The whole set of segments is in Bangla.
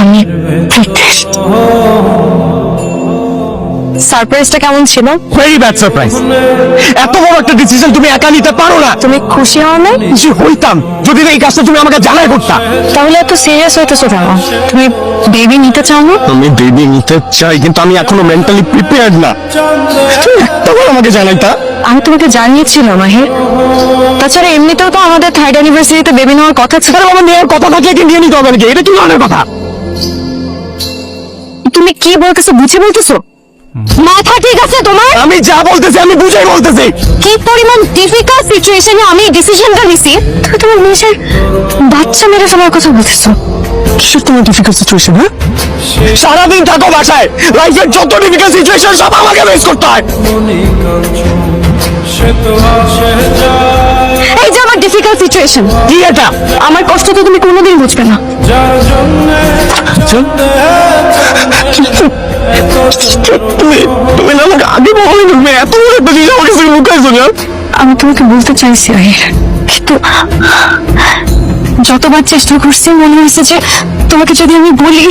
আমি সারপ্রাইজটা কেমন ছিল? ভেরি ব্যাড সারপ্রাইজ এত বড় একটা ডিসিশন তুমি একা নিতে পারো না। তুমি খুশি হও না খুশি হইতাম। যদি না এই কাজটা তুমি আমাকে জানাই করতা। তাহলে এত সিরিয়াস হইতেছো কেন? তুমি বেবি নিতে চাও না? আমি বেবি নিতে চাই কিন্তু আমি এখনও মেন্টালি প্রিপেয়ার্ড না। তুমি একটাবার আমাকে জানাইতা আমি তোমাকে জানিয়েছিলাম মাহির তাছাড়া এমনিতেও তো আমাদের থার্ড অ্যানিভার্সারিতে বেবি নেওয়ার কথা ছিল। বাবা নেওয়ার কথা থাকলে কি নিয়ে নিতে হবে নাকি? এটা কি ধরনের কথা? তুমি কি বলতেছো বুঝে বলতেছো? মাথা ঠিক আছে তোমার? আমি যা বলতেছি আমি বুঝাই বলতেছি। কি পরিমাণ ডিফিকাল্ট সিচুয়েশনে আমি ডিসিশনটা নিছি? তুমি তোমার নিজের বাচ্চা মেরে ফেলার কথা বলতেছো। কিসের তোমার ডিফিকাল্ট সিচুয়েশন হ্যাঁ? সারাদিন থাকো বাসায়। লাইফের যত ডিফিকাল্ট সিচুয়েশন সব আমাকে ফেস করতে হয়। এই যে আমার ডিফিকাল্ট সিচুয়েশন এটা? আমার কষ্ট তো তুমি কোনোদিন বুঝবে না। তুমি তুমি না আমাকে আগে বলো তুমি এত বড় একটা জিনিস আমার কাছে লুকাইছো না আমি তোমাকে বলতে চাইছি আহির কিন্তু যতবার চেষ্টা করছি মনে হয়েছে যে তোমাকে যদি আমি বলি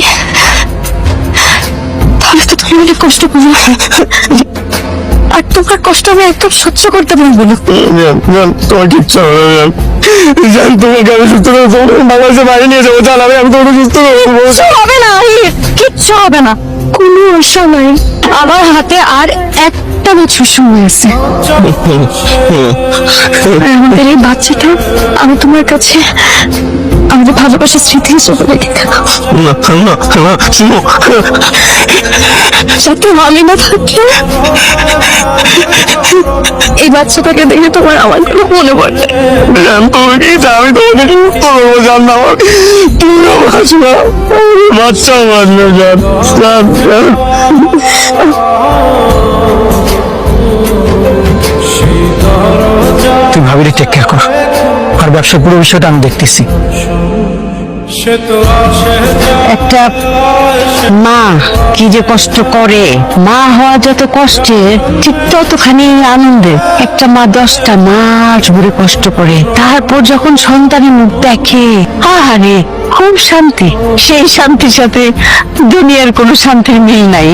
তাহলে তো তুমি অনেক কষ্ট পাবো আর তোমার কষ্ট আমি একদম সহ্য করতে পারব না। তোমার কিচ্ছু হবে না জান তোমাকে আমি সুস্থ করে তোমাকে বাংলাদেশে বাইরে নিয়ে যাব জান আমি আমি তোমাকে সুস্থ করে বলব। কিচ্ছু হবে না কিচ্ছু হবে না। কোনো আশা নাই। আমার হাতে আর একটা বছর সময় আছে। আমাদের এই বাচ্চাটা আমি তোমার কাছে আমাদের ভালোবাসার স্মৃতি হিসেবে রেখে থাকো না না না শুনো। যাতে আমি না থাকি। এই বাচ্চাটাকে দেখে তোমার আমার খুব মনে পড়ে তুমি কি আমি তোমাকে করব জান না আমার তুমিও বাঁচবা। বাচ্চাও বাঁচবে জান। জান জান। তুই ভাবিরে টেক কেয়ার কর। আর ব্যবসার পুরো বিষয়টা আমি দেখতেছি। একটা মা কি যে কষ্ট করে। মা হওয়া যত কষ্টের, ঠিক ততখানি আনন্দের একটা মা দশটা মাস ভরে কষ্ট করে। তারপর যখন সন্তানের মুখ দেখে, আহারে খুব শান্তি? সেই শান্তির সাথে দুনিয়ার কোনো শান্তির মিল নাই।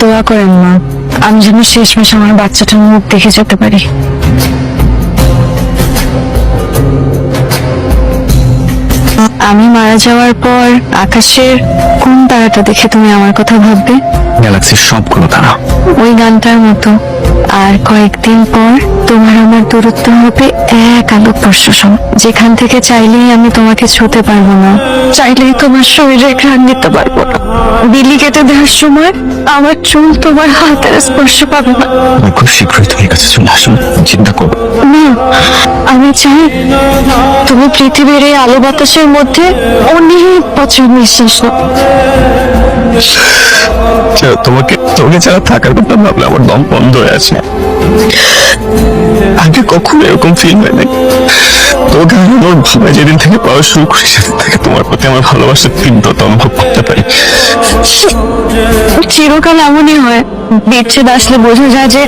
দোয়া করেন মা, আমি যেন শেষ শেষমেশ আমার বাচ্চাটার মুখ দেখে যেতে পারি। আমি মারা যাওয়ার পর আকাশের কোন তারাটা দেখে তুমি আমার কথা ভাববে? গ্যালাক্সির সবগুলো তারা। ওই গানটার মতো। আর কয়েকদিন পর তোমার আমার দূরত্ব হবে এক আলোকবর্ষ সম যেখান থেকে চাইলেই আমি তোমাকে ছুতে পারব না। চাইলেই তোমার শরীরে ঘ্রাণ নিতে পারব না। বিলি কেটে দেওয়ার সময় আমার চুল তোমার হাতের স্পর্শ পাবে না। আমি খুব শীঘ্রই তোমার কাছে চলে আসুন চিন্তা না আমি চাই তুমি পৃথিবীর এই আলো বাতাসের মধ্যে অনেক বছর নিঃশ্বাস তোমাকে তোমাকে ছাড়া থাকার কথা ভাবলে আমার দম বন্ধ হয়ে আছে। আগে কখনো এরকম ফিল হয় নাই। তোমাকে আমার ভাবে যেদিন থেকে পাওয়া শুরু করি সেদিন থেকে তোমার প্রতি আমার ভালোবাসার তীব্রতা অনুভব করতে পারি। চিরকাল এমনই হয় বিচ্ছেদ আসলে বোঝা যায় যে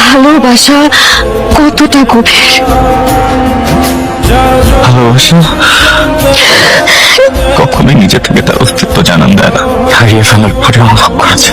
ভালোবাসা কতটা গভীর। ভালোবাসা? কখনোই নিজে থেকে তার অস্তিত্ব জানান দেয় না। হারিয়ে ফেলার পরে অনুভব করেছে